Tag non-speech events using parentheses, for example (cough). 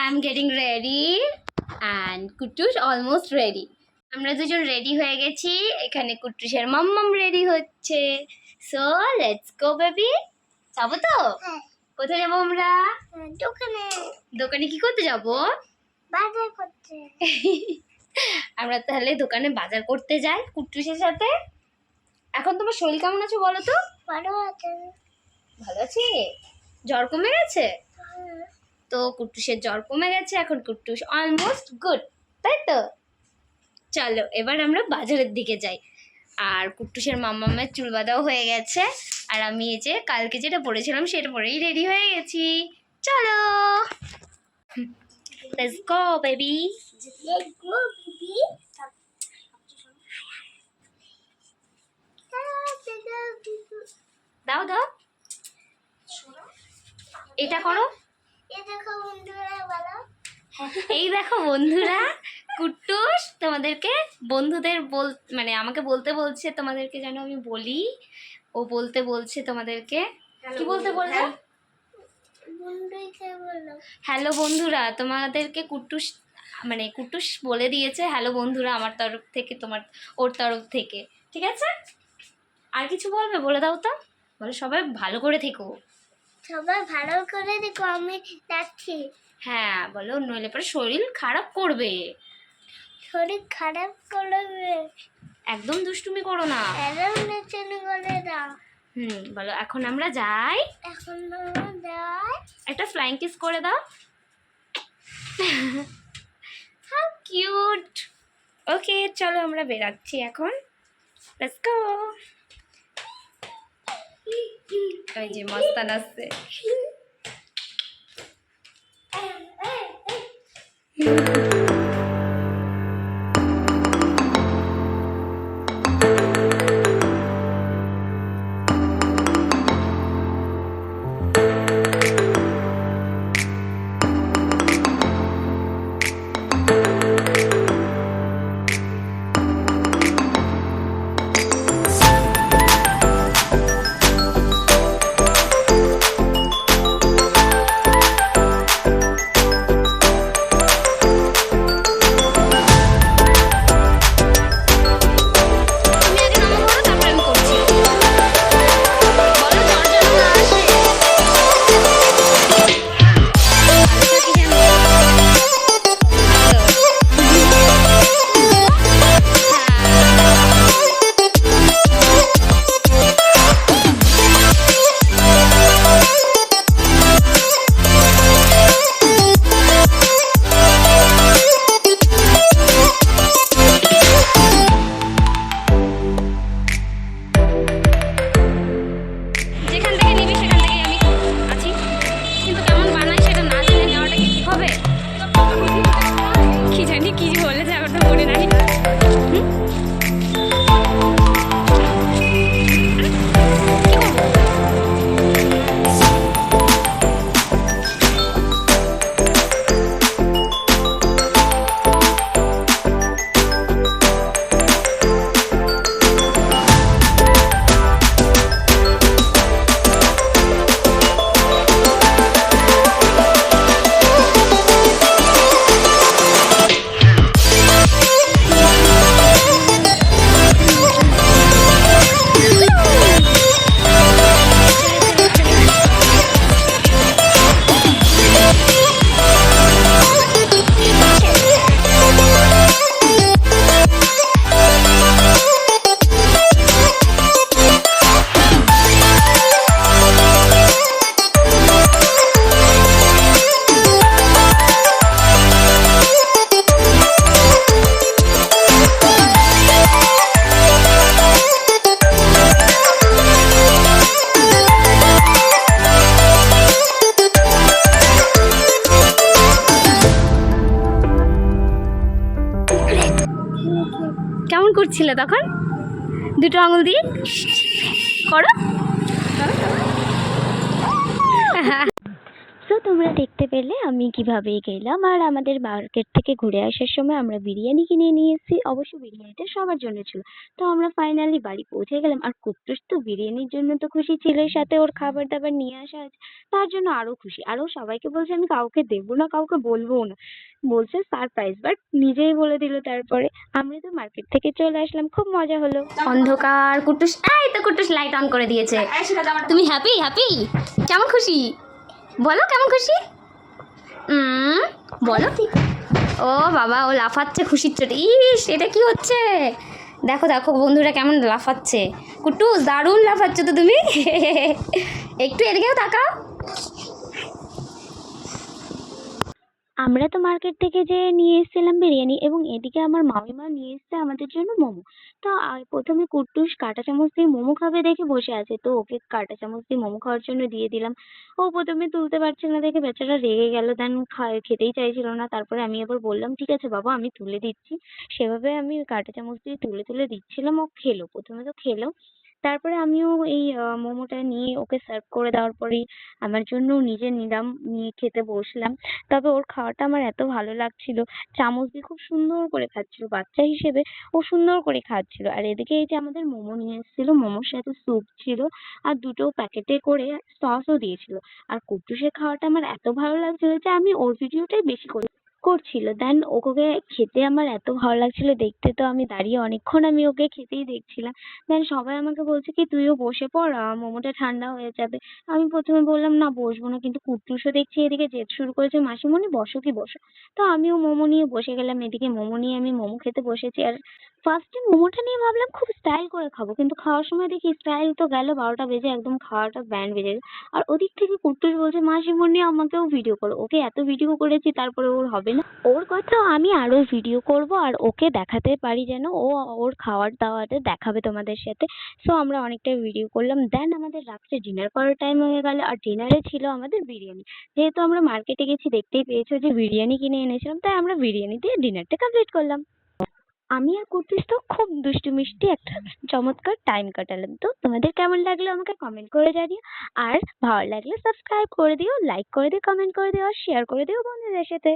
I am getting ready and Kuttus almost ready আমরা দুজন ready হয়ে গেছি। এখানে কুট্টুসের মাম্মাম রেডি হচ্ছে। সো লেটস গো বেবি যাব তো? হ্যাঁ। কোথায় যাব আমরা? দোকানে। দোকানে কি করতে যাব? বাজার করতে। (laughs) আমরা তাহলে দোকানে বাজার করতে যাই কুট্টুসের সাথে। এখন তোমার শরীর কেমন আছে বলো তো? ভালো আছে। ভালো আছি? জ্বর কমে গেছে? হ্যাঁ। তো কুট্টুসের জ্বর কমে গেছে, এখন কুট্টুস অলমোস্ট গুড তাই তো? চলো, এবার আমরা বাজারের দিকে যাই। আর কুট্টুসের মাম্মামের চুল বাঁধাও হয়ে গেছে, আর আমি এই যে কালকে যেটা পরেছিলাম সেটা পরেই রেডি হয়ে গেছি। চলো! Let's. দাও দাও। এটা করো। এই দেখো বন্ধুরা কুট্টুস তোমাদেরকে বন্ধুদের বল মানে আমাকে বলতে বলছে তোমাদেরকে যেন আমি বলি। ও বলতে বলছে তোমাদেরকে। কি বলতে বলছো হ্যালো বন্ধুরা তোমাদেরকে কুট্টুস মানে কুট্টুস বলে দিয়েছে হ্যালো বন্ধুরা আমার তরফ থেকে তোমার ওর তরফ থেকে। ঠিক আছে? আর কিছু বলবে? বলে দাও তো। বলে সবাই ভালো করে থেকো। সবাই ভালো করে দেখো আমি যাচ্ছি। হ্যাঁ বলো নইলে পরে শরীর খারাপ করবে। শরীর খারাপ করবে। একদম দুষ্টুমি করো না। এরম নেচেন করে দাও। হুম বলো এখন আমরা যাই। এখন আমরা যাই। একটা ফ্লাইং কিস করে দাও। হাউ কিউট ওকে চলো আমরা বেরাচ্ছি এখন। লেটস গো ওই যে মস্তান আসছে। তুমি কেমন করছিলে তখন? দুটো আঙুল দিয়ে? করো। তো তোমরা দেখতে পেলে আমি কীভাবে গেলাম আর আমাদের মার্কেট থেকে ঘুরে আসার সময় আমরা বিরিয়ানি কিনে নিয়ে এসেছি অবশ্য বিরিয়ানিটা সবার জন্য ছিল। তো আমরা ফাইনালি বাড়ি পৌঁছে গেলাম। আর কুট্টুস তো বিরিয়ানির জন্য তো খুশি ছিলই সাথে ওর খাবার দাবার নিয়ে আসা আছে। তার জন্য আরও খুশি। আরও সবাইকে বলছে, আমি কাউকে দেবো না, কাউকে বলবোও না। বলছে সারপ্রাইজ বাট নিজেই বলে দিল তারপরে। আমরা তো মার্কেট থেকে চলে আসলাম, খুব মজা হলো। অন্ধকার, কুটুস, এই তো কুটুস লাইট অন করে দিয়েছে। তুমি হ্যাপি হ্যাপি কেমন খুশি? বলো কেমন খুশি? বলো ঠিক। ও বাবা, ও লাফাচ্ছে খুশির চোটে। ইস, এটা কি হচ্ছে? দেখো দেখো বন্ধুরা কেমন লাফাচ্ছে। কুটুস, দারুণ লাফাচ্ছ তো তুমি। একটু এদিকেও তাকাও। আমরা তো মার্কেট থেকে যে নিয়ে এসেছিলাম বিরিয়ানি এবং এদিকে আমার মামিমা নিয়ে এসেছে আমাদের জন্য মোমো। তো প্রথমে কুট্টুস কাঁটা চামচ দিয়ে মোমো খাবে দেখে বসে আছে। তো ওকে কাঁটা চামচ দিয়ে মোমো খাওয়ার জন্য দিয়ে দিলাম। ও প্রথমে তুলতে পারছিল না দেখে বেচারা রেগে গেল। দেন খেতেই চাইছিল না। তারপরে আমি আবার বললাম, ঠিক আছে বাবা, আমি তুলে দিচ্ছি। সেভাবে আমি কাঁটা চামচ দিয়ে তুলে তুলে দিচ্ছিলাম। ও খেলো। প্রথমে তো খেলো। তারপরে আমিও এই মোমোটা নিয়ে ওকে সার্ভ করে দেওয়ার পরেই আমার জন্য নিজে নিলাম, নিয়ে খেতে বসলাম। তবে ওর খাওয়াটা আমার এত ভালো লাগছিল, চামচ দিয়ে খুব সুন্দর করে খাচ্ছিল, বাচ্চা হিসেবে ও সুন্দর করে খাচ্ছিল। আর এদিকে এই যে আমাদের মোমো নিয়ে এসেছিল, মোমোর সাথে স্যুপ ছিল আর দুটো প্যাকেটে করে সসও দিয়েছিল। আর কুট্টুসের খাওয়াটা আমার এত ভালো লাগছিল যে আমি ওর ভিডিওটাই বেশি করে করছিল। দেন ওকে খেতে আমার এত ভালো লাগছিল দেখতে। তো আমি দাঁড়িয়ে অনেকক্ষণ আমি ওকে খেতেই দেখছিলাম। দেন সবাই আমাকে বলছে কি তুইও বসে পড় আহ, মোমোটা ঠান্ডা হয়ে যাবে। আমি প্রথমে বললাম না বসবো না। কিন্তু কুট্টুসও দেখছি এদিকে জেদ শুরু করেছে মাসিমণি বসো কি বসো। তো আমিও মোমো নিয়ে বসে গেলাম। এদিকে মোমো নিয়ে আমি মোমো খেতে বসেছি। আর ফার্স্টে মোমোটা নিয়ে ভাবলাম খুব স্টাইল করে খাব। কিন্তু খাওয়ার সময় দেখি স্টাইল তো গেল, বারোটা বেজে একদম খাওয়াটা ব্যান্ড বেজে গেল। আর ওদিক থেকে কুট্টুস বলছে, মাসিমণি আমাকেও ভিডিও করো। ওকে এত ভিডিও করেছি, তারপরে ওর হবে না। ওর কথা আমি আরও ভিডিও করব আর ওকে দেখাতে পারি যেন ও ওর খাওয়ার দাওয়াতে দেখাবে তোমাদের সাথে। সো আমরা অনেকটা ভিডিও করলাম। দেন আমাদের রাত্রে ডিনার করার টাইম হয়ে গেল আর ডিনারে ছিল আমাদের বিরিয়ানি। যেহেতু আমরা মার্কেটে গেছি, দেখতেই পেয়েছ যে বিরিয়ানি কিনে এনেছিলাম, তাই আমরা বিরিয়ানি দিয়ে ডিনারটা কমপ্লিট করলাম। আমি আর কুর্তিস তো খুব দুষ্টু মিষ্টি একটা চমৎকার টাইম কাটালাম। তো তোমাদের কেমন লাগল আমাকে কমেন্ট করে জানিও। আর ভালো লাগলে সাবস্ক্রাইব করে দিও লাইক করে দিও কমেন্ট করে দিও, আর শেয়ার করে দিও বন্ধুদের সাথে।